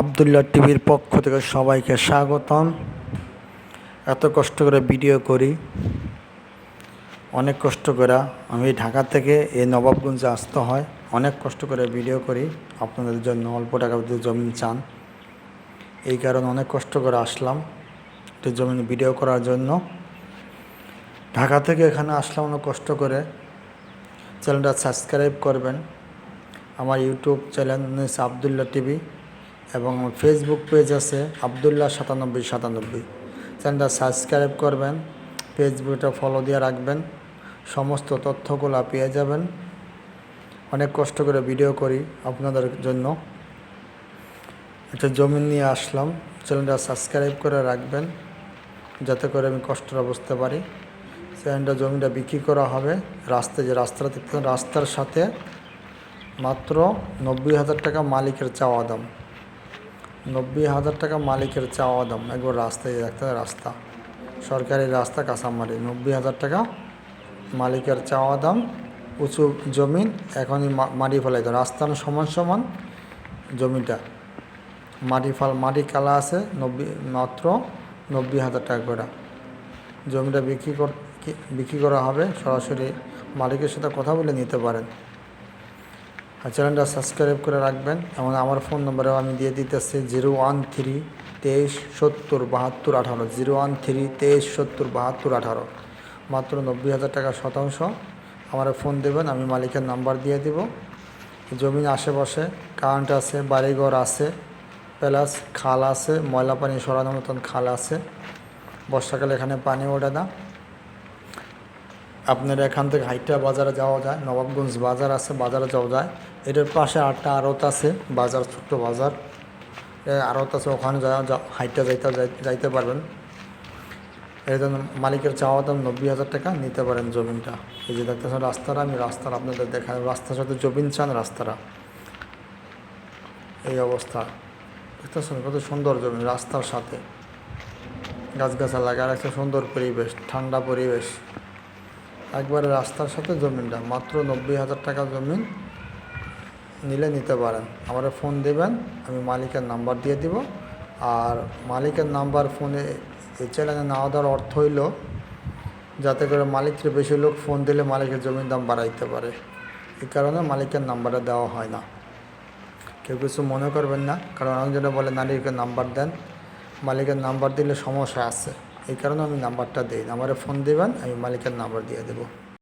আবদুল্লাহ টিভির পক্ষ থেকে সবাইকে স্বাগতম। এত কষ্ট করে ভিডিও করি। অনেক কষ্ট করে আমি ঢাকা থেকে এই নবাবগঞ্জে আসতে হয়। অনেক কষ্ট করে ভিডিও করি। আপনাদের জন্য অল্প টাকা দিয়ে জমি চান। এই কারণে অনেক কষ্ট করে আসলাম একটু জমি ভিডিও করার জন্য। ঢাকা থেকে এখানে আসলাম অনেক কষ্ট করে। চ্যানেলটা সাবস্ক্রাইব করবেন। আমার ইউটিউব চ্যানেল আবদুল্লাহ টিভি। এবং ফেসবুক পেজ আছে আবদুল্লাহ সাতানব্বই সাতানব্বই। চ্যানেলটা সাবস্ক্রাইব করবেন ফেসবুকটা ফলো দিয়ে রাখবেন, সমস্ত তথ্যগুলো পেয়ে যাবেন। অনেক কষ্ট করে ভিডিও করি আপনাদের জন্য। একটা জমি নিয়ে আসলাম চ্যানেলটা সাবস্ক্রাইব করে রাখবেন, যাতে করে আমি কষ্টটা বুঝতে পারি। চ্যানেলটা জমিটা বিক্রি করা হবে, রাস্তায় যে রাস্তাটা দেখতেন রাস্তার সাথে মাত্র নব্বই হাজার টাকা মালিকের চাওয়া দাম। নব্বই হাজার টাকা মালিকের চাওয়া দাম। একবার রাস্তায় দেখতে রাস্তা। সরকারি রাস্তা কাঁচামারি নব্বই হাজার টাকা মালিকের চাওয়া দাম, উঁচু জমিন, এখনই মাটি ফেলাইতো রাস্তার সমান সমান জমিটা। মাটি ফাল মাটি কালা আছে, নব্বই, মাত্র নব্বই হাজার টাকা করে। জমিটা বিক্রি কর বিক্রি করা হবে, সরাসরি মালিকের সাথে কথা বলে নিতে পারেন। আর চ্যানেলটা সাবস্ক্রাইব করে রাখবেন এবং আমার ফোন নম্বরেও আমি দিয়ে দিতেছি জিরো ওয়ান থ্রি তেইশ সত্তর বাহাত্তর আঠারো জিরো ওয়ান থ্রি তেইশ সত্তর বাহাত্তর আঠারো। মাত্র নব্বই হাজার টাকা শতাংশ আমার ফোন দেবেন, আমি মালিকের নাম্বার দিয়ে দিব। জমির আশেপাশে কারেন্ট আছে, বাড়িঘর আছে, প্লাস খাল আছে, ময়লা পানি সরানোর মতন খাল আছে। বর্ষাকালে এখানে পানি ওঠে না। আপনার এখান থেকে হাইটা বাজারে যাওয়া যায়, নবাবগঞ্জ বাজার আছে, বাজারে যাওয়া যায়। এটার পাশে আটটা আড়ত আছে, বাজার, ছোট্ট বাজার। আড়ত আছে, ওখানে যা হাইটা যাইতে যাই- যাইতে পারবেন। জন্য মালিকের চাওয়া দাম নব্বই হাজার টাকা, নিতে পারেন জমিনটা। এই যে দেখতেছেন রাস্তাটা, আমি রাস্তার আপনাদের দেখা, রাস্তার সাথে জমিন চান রাস্তাটা। এই অবস্থা। দেখতেছেন কত সুন্দর জমি রাস্তার সাথে। গাছগাছা লাগার একটা সুন্দর পরিবেশ, ঠান্ডা পরিবেশ। একবারে রাস্তার সাথে জমিনটা, মাত্র নব্বই হাজার টাকা জমিন নিলে নিতে পারেন। আমার ফোন দেবেন, আমি মালিকের নাম্বার দিয়ে দিব। আর মালিকের নাম্বার ফোনে এই চ্যানেলে নেওয়া দেওয়ার অর্থ হইল, যাতে করে মালিককে বেশি লোক ফোন দিলে মালিকের জমির দাম বাড়াইতে পারে। এই কারণে মালিকের নাম্বারটা দেওয়া হয় না। কেউ কিছু মনে করবেন না, কারণ অনেকজনে বলে, নারীকে নাম্বার দেন। মালিকের নাম্বার দিলে সমস্যা আছে। এই কারণে আমি নাম্বারটা দিই। নাম্বারে ফোন দেবেন আমি মালিকের নাম্বার দিয়ে দেবো।